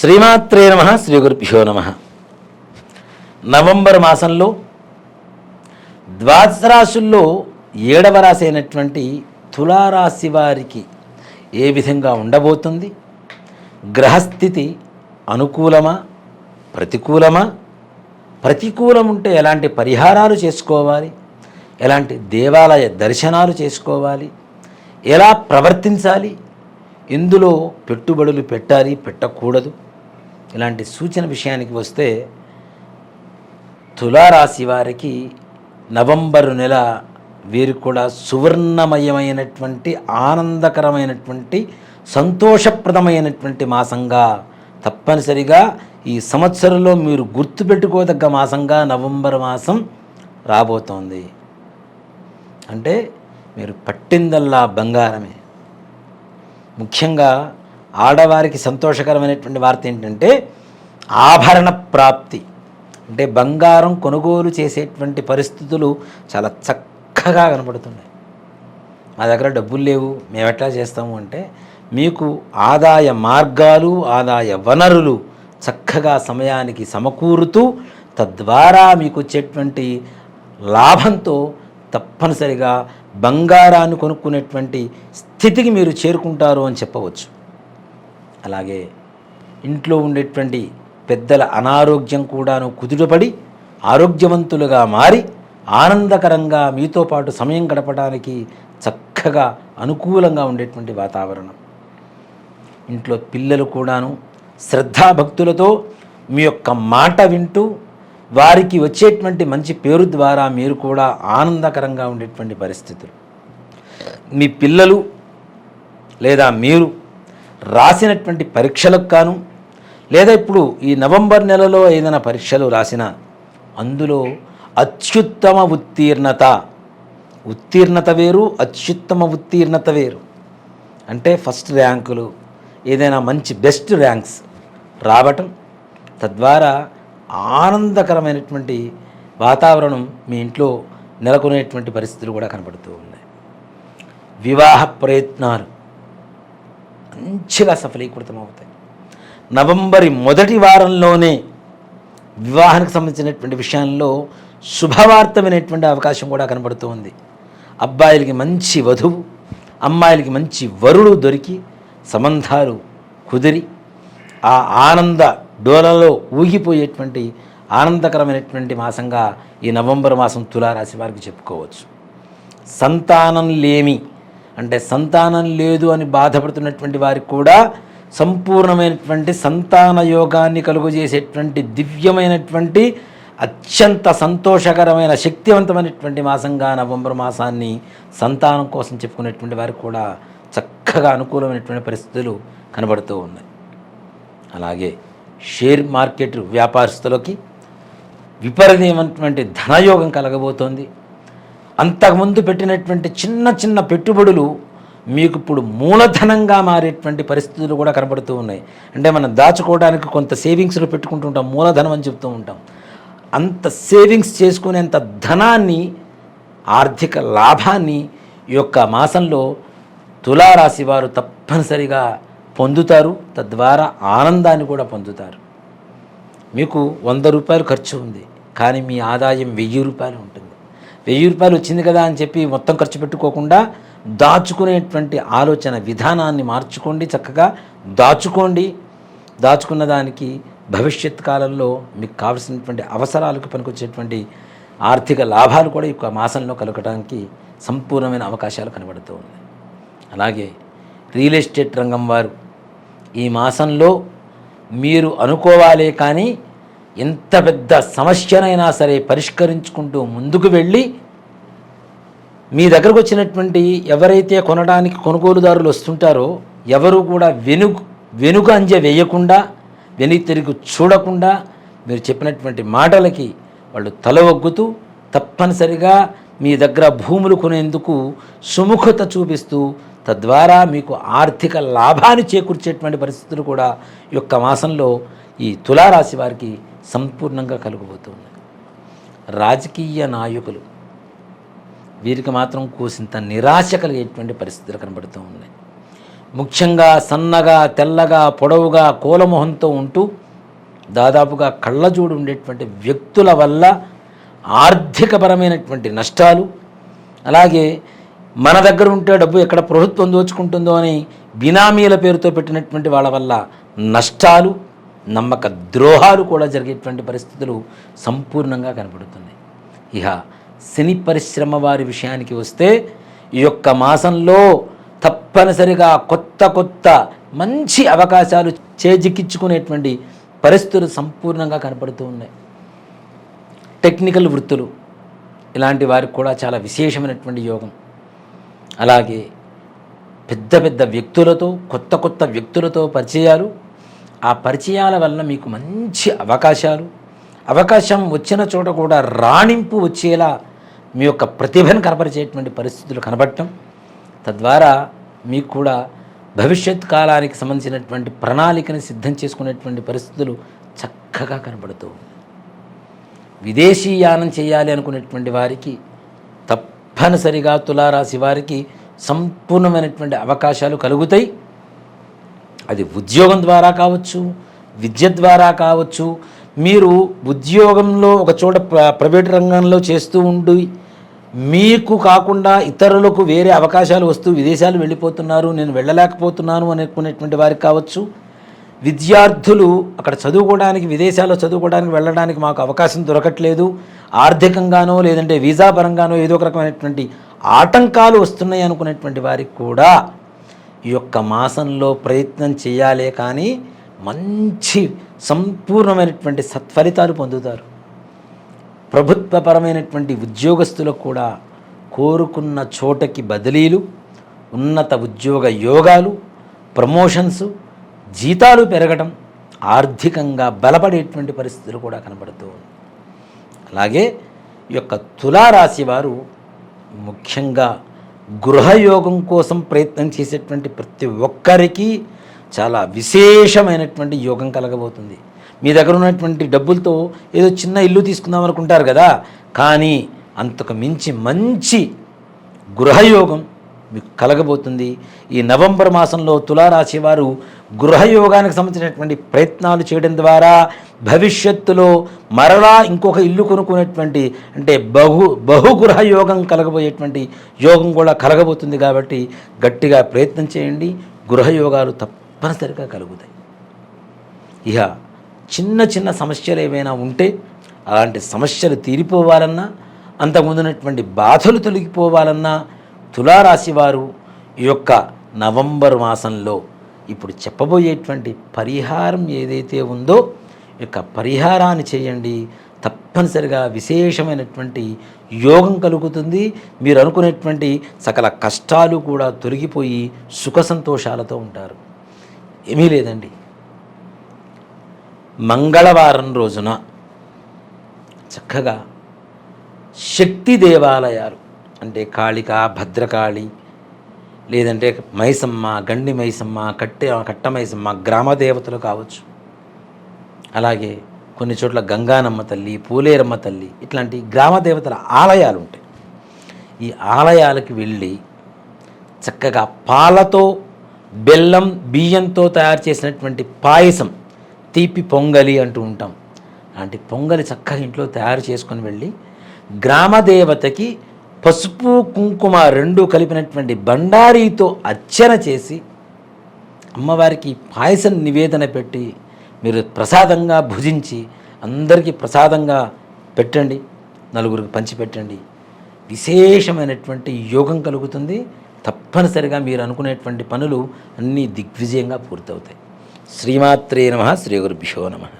శ్రీమాత్రే నమ శ్రీ గురుభ్యో నమ. నవంబర్ మాసంలో ద్వాదశ రాశుల్లో ఏడవ రాశి అయినటువంటి తులారాశి వారికి ఏ విధంగా ఉండబోతుంది? గ్రహస్థితి అనుకూలమా? ప్రతికూలమా? ప్రతికూలం ఉంటే ఎలాంటి పరిహారాలు చేసుకోవాలి? ఎలాంటి దేవాలయ దర్శనాలు చేసుకోవాలి? ఎలా ప్రవర్తించాలి? ఇందులో పెట్టుబడులు పెట్టాలి పెట్టకూడదు. ఇలాంటి సూచన విషయానికి వస్తే తులారాశి వారికి నవంబరు నెల వీరికి కూడా సువర్ణమయమైనటువంటి ఆనందకరమైనటువంటి సంతోషప్రదమైనటువంటి మాసంగా. తప్పనిసరిగా ఈ సంవత్సరంలో మీరు గుర్తుపెట్టుకోదగ్గ మాసంగా నవంబర్ మాసం రాబోతోంది. అంటే మీరు పట్టిందల్లా బంగారమే. ముఖ్యంగా ఆడవారికి సంతోషకరమైనటువంటి వార్త ఏంటంటే ఆభరణ ప్రాప్తి. అంటే బంగారం కొనుగోలు చేసేటువంటి పరిస్థితులు చాలా చక్కగా కనబడుతున్నాయి. మా దగ్గర డబ్బులు లేవు మేము ఎట్లా చేస్తాము అంటే మీకు ఆదాయ మార్గాలు ఆదాయ వనరులు చక్కగా సమయానికి సమకూరుతూ తద్వారా మీకు వచ్చేటువంటి లాభంతో తప్పనిసరిగా బంగారాన్ని కొనుక్కునేటువంటి స్థితికి మీరు చేరుకుంటారు అని చెప్పవచ్చు. అలాగే ఇంట్లో ఉండేటువంటి పెద్దల అనారోగ్యం కూడాను కుదుటపడి ఆరోగ్యవంతులుగా మారి ఆనందకరంగా మీతో పాటు సమయం గడపడానికి చక్కగా అనుకూలంగా ఉండేటువంటి వాతావరణం. ఇంట్లో పిల్లలు కూడాను శ్రద్ధాభక్తులతో మీ యొక్క మాట వింటూ వారికి వచ్చేటువంటి మంచి పేరు ద్వారా మీరు కూడా ఆనందకరంగా ఉండేటువంటి పరిస్థితులు. మీ పిల్లలు లేదా మీరు రాసినటువంటి పరీక్షలకు కాను లేదా ఇప్పుడు ఈ నవంబర్ నెలలో ఏదైనా పరీక్షలు రాసిన అందులో అత్యుత్తమ ఉత్తీర్ణత ఉత్తీర్ణత వేరు అత్యుత్తమ ఉత్తీర్ణత వేరు. అంటే ఫస్ట్ ర్యాంకులు ఏదైనా మంచి బెస్ట్ ర్యాంక్స్ రావటం తద్వారా ఆనందకరమైనటువంటి వాతావరణం మీ ఇంట్లో నెలకొనేటువంటి పరిస్థితులు కూడా కనబడుతూ ఉన్నాయి. వివాహ ప్రయత్నాలు. మంచిగా సఫలీకృతం అవుతాయి నవంబరి మొదటి వారంలోనే వివాహానికి సంబంధించినటువంటి విషయంలో శుభవార్త వినేటువంటి అవకాశం కూడా కనబడుతూ ఉంది. అబ్బాయిలకి మంచి వధువు అమ్మాయిలకి మంచి వరుడు దొరికి సంబంధాలు కుదిరి ఆ ఆనంద డోలలో ఊగిపోయేటువంటి ఆనందకరమైనటువంటి మాసంగా ఈ నవంబర్ మాసం తులారాశి వారికి చెప్పుకోవచ్చు. సంతానం లేమి అంటే సంతానం లేదు అని బాధపడుతున్నటువంటి వారికి కూడా సంపూర్ణమైనటువంటి సంతాన యోగాన్ని కలుగజేసేటువంటి దివ్యమైనటువంటి అత్యంత సంతోషకరమైన శక్తివంతమైనటువంటి మాసంగా నవంబర్ మాసాన్ని సంతానం కోసం చెప్పుకునేటువంటి వారికి కూడా చక్కగా అనుకూలమైనటువంటి పరిస్థితులు కనబడుతూ ఉన్నాయి. అలాగే షేర్ మార్కెట్ వ్యాపారస్తులకి విపరీతమైనటువంటి ధనయోగం కలగబోతోంది. అంతకుముందు పెట్టినటువంటి చిన్న చిన్న పెట్టుబడులు మీకు ఇప్పుడు మూలధనంగా మారేటువంటి పరిస్థితులు కూడా కనబడుతూ ఉన్నాయి. అంటే మనం దాచుకోవడానికి కొంత సేవింగ్స్లో పెట్టుకుంటూ ఉంటాం మూలధనం అని చెప్తూ ఉంటాం. అంత సేవింగ్స్ చేసుకునేంత ధనాన్ని ఆర్థిక లాభాన్ని ఈ యొక్క మాసంలో తులారాశి వారు తప్పనిసరిగా పొందుతారు తద్వారా ఆనందాన్ని కూడా పొందుతారు. మీకు వంద రూపాయలు ఖర్చు ఉంది కానీ మీ ఆదాయం వెయ్యి రూపాయలు ఉంటుంది. వెయ్యి రూపాయలు వచ్చింది కదా అని చెప్పి మొత్తం ఖర్చు పెట్టుకోకుండా దాచుకునేటువంటి ఆలోచన విధానాన్ని మార్చుకోండి చక్కగా. దాచుకోండి. దాచుకున్న దానికి భవిష్యత్ కాలంలో మీకు కావలసినటువంటి అవసరాలకు పనికొచ్చేటువంటి ఆర్థిక లాభాలు కూడా ఈ యొక్క మాసంలో కలగడానికి సంపూర్ణమైన అవకాశాలు కనబడుతూ ఉన్నాయి. అలాగే రియల్ ఎస్టేట్ రంగం వారు ఈ మాసంలో మీరు అనుకోవాలే కానీ ఎంత పెద్ద సమస్యనైనా సరే పరిష్కరించుకుంటూ ముందుకు వెళ్ళి మీ దగ్గరకు వచ్చినటువంటి ఎవరైతే కొనడానికి కొనుగోలుదారులు వస్తుంటారో ఎవరు కూడా వెను వెనుక అంజ వేయకుండా వెనుక తిరిగి చూడకుండా మీరు చెప్పినటువంటి మాటలకి వాళ్ళు తల ఒగ్గుతూ తప్పనిసరిగా మీ దగ్గర భూములు కొనేందుకు సుముఖత చూపిస్తూ తద్వారా మీకు ఆర్థిక లాభాన్ని చేకూర్చేటువంటి పరిస్థితులు కూడా ఈ యొక్క మాసంలో ఈ తులారాశి వారికి సంపూర్ణంగా కలుగబోతుంది రాజకీయ నాయకులు వీరికి మాత్రం కూసింత నిరాశ కలిగేటువంటి పరిస్థితులు కనబడుతూ ఉన్నాయి. ముఖ్యంగా సన్నగా తెల్లగా పొడవుగా కూలమొహంతో ఉంటూ దాదాపుగా కళ్ళజోడు ఉండేటువంటి వ్యక్తుల వల్ల ఆర్థికపరమైనటువంటి నష్టాలు అలాగే మన దగ్గర ఉంటే డబ్బు ఎక్కడ ప్రభుత్వం దోచుకుంటుందో అని బినామీల పేరుతో పెట్టినటువంటి వాళ్ళ వల్ల నష్టాలు నమ్మక ద్రోహాలు కూడా జరిగేటువంటి పరిస్థితులు సంపూర్ణంగా కనబడుతున్నాయి ఇహ శని పరిశ్రమ వారి విషయానికి వస్తే ఈ యొక్క మాసంలో తప్పనిసరిగా కొత్త కొత్త మంచి అవకాశాలు చేజిక్కించుకునేటువంటి పరిస్థితులు సంపూర్ణంగా కనపడుతూ ఉన్నాయి. టెక్నికల్ వృత్తులు ఇలాంటి వారికి కూడా చాలా విశేషమైనటువంటి యోగం. అలాగే పెద్ద పెద్ద వ్యక్తులతో కొత్త కొత్త వ్యక్తులతో పరిచయాలు ఆ పరిచయాల వల్ల మీకు మంచి అవకాశాలు. అవకాశం వచ్చిన చోట కూడా రాణింపు వచ్చేలా మీ యొక్క ప్రతిభను కనపరిచేటువంటి పరిస్థితులు కనబడటం. తద్వారా మీకు కూడా భవిష్యత్ కాలానికి సంబంధించినటువంటి ప్రణాళికని సిద్ధం చేసుకునేటువంటి పరిస్థితులు చక్కగా కనబడుతూ విదేశీయానం విదేశీ యానం చేయాలి అనుకునేటువంటి వారికి తప్పనిసరిగా తులారాశి వారికి సంపూర్ణమైనటువంటి అవకాశాలు కలుగుతాయి. అది ఉద్యోగం ద్వారా కావచ్చు విద్య ద్వారా కావచ్చు. మీరు ఉద్యోగంలో ఒక చోట ప్ర- ప్రైవేట్ రంగంలో చేస్తూ ఉండి మీకు కాకుండా ఇతరులకు వేరే అవకాశాలు వస్తూ విదేశాలు వెళ్ళిపోతున్నారు నేను వెళ్ళలేకపోతున్నాను అనుకునేటువంటి వారికి కావచ్చు. విద్యార్థులు అక్కడ చదువుకోవడానికి విదేశాల్లో చదువుకోవడానికి వెళ్ళడానికి మాకు అవకాశం దొరకట్లేదు. ఆర్థికంగానో లేదంటే వీసా పరంగానో ఏదో ఒక రకమైనటువంటి ఆటంకాలు వస్తున్నాయి అనుకునేటువంటి వారికి కూడా ఈ యొక్క మాసంలో ప్రయత్నం చేయాలే కానీ మంచి సంపూర్ణమైనటువంటి సత్ఫలితాలు పొందుతారు. ప్రభుత్వపరమైనటువంటి ఉద్యోగస్తులకు కూడా కోరుకున్న చోటకి బదిలీలు ఉన్నత ఉద్యోగ యోగాలు ప్రమోషన్స్ జీతాలు పెరగడం ఆర్థికంగా బలపడేటువంటి పరిస్థితులు కూడా కనబడుతూ ఉంది అలాగే ఈ యొక్క తులారాశి వారు ముఖ్యంగా గృహయోగం కోసం ప్రయత్నం చేసేటువంటి ప్రతి ఒక్కరికి చాలా విశేషమైనటువంటి యోగం కలగబోతుంది. మీ దగ్గర ఉన్నటువంటి డబ్బులతో ఏదో చిన్న ఇల్లు తీసుకుందాం అనుకుంటారు కదా కానీ అంతకు మించి మంచి గృహయోగం మీకు కలగబోతుంది. ఈ నవంబర్ మాసంలో తులారాశి వారు గృహయోగానికి సంబంధించినటువంటి ప్రయత్నాలు చేయడం ద్వారా భవిష్యత్తులో మరలా ఇంకొక ఇల్లు కొనుక్కునేటువంటి అంటే బహు బహుగృహ యోగం కలగబోయేటువంటి యోగం కూడా కలగబోతుంది కాబట్టి గట్టిగా ప్రయత్నం చేయండి. గృహయోగాలు తప్పనిసరిగా కలుగుతాయి. ఇక చిన్న చిన్న సమస్యలు ఏమైనా ఉంటే అలాంటి సమస్యలు తీరిపోవాలన్నా అంతకుముందున్నటువంటి బాధలు తొలగిపోవాలన్నా తులారాశి వారు ఈ యొక్క నవంబర్ మాసంలో ఇప్పుడు చెప్పబోయేటువంటి పరిహారం ఏదైతే ఉందో ఈ యొక్క పరిహారాన్ని చేయండి. తప్పనిసరిగా విశేషమైనటువంటి యోగం కలుగుతుంది. మీరు అనుకునేటువంటి సకల కష్టాలు కూడా తొలగిపోయి సుఖ సంతోషాలతో ఉంటారు. ఏమీ లేదండి. మంగళవారం రోజున చక్కగా శక్తి దేవాలయాలు అంటే కాళిక భద్రకాళి లేదంటే మైసమ్మ గండి మైసమ్మ కట్టె కట్ట మైసమ్మ గ్రామ దేవతలు కావచ్చు. అలాగే కొన్ని చోట్ల గంగానమ్మ తల్లి పూలేరమ్మ తల్లి ఇట్లాంటి గ్రామ దేవతల ఆలయాలు ఉంటాయి ఈ ఆలయాలకు వెళ్ళి చక్కగా పాలతో బెల్లం బియ్యంతో తయారు చేసినటువంటి పాయసం తీపి పొంగలి అంటూ ఉంటాం. అలాంటి పొంగలి చక్కగా ఇంట్లో తయారు చేసుకొని వెళ్ళి గ్రామదేవతకి పసుపు కుంకుమ రెండు కలిపినటువంటి బండారీతో అర్చన చేసి అమ్మవారికి పాయసం నివేదన పెట్టి మీరు ప్రసాదంగా భుజించి అందరికీ ప్రసాదంగా పెట్టండి. నలుగురికి పంచిపెట్టండి. విశేషమైనటువంటి యోగం కలుగుతుంది. తప్పనిసరిగా మీరు అనుకునేటువంటి పనులు అన్నీ దిగ్విజయంగా పూర్తవుతాయి. శ్రీమాత్రే నమ. శ్రీ గురుభ్యో నమ.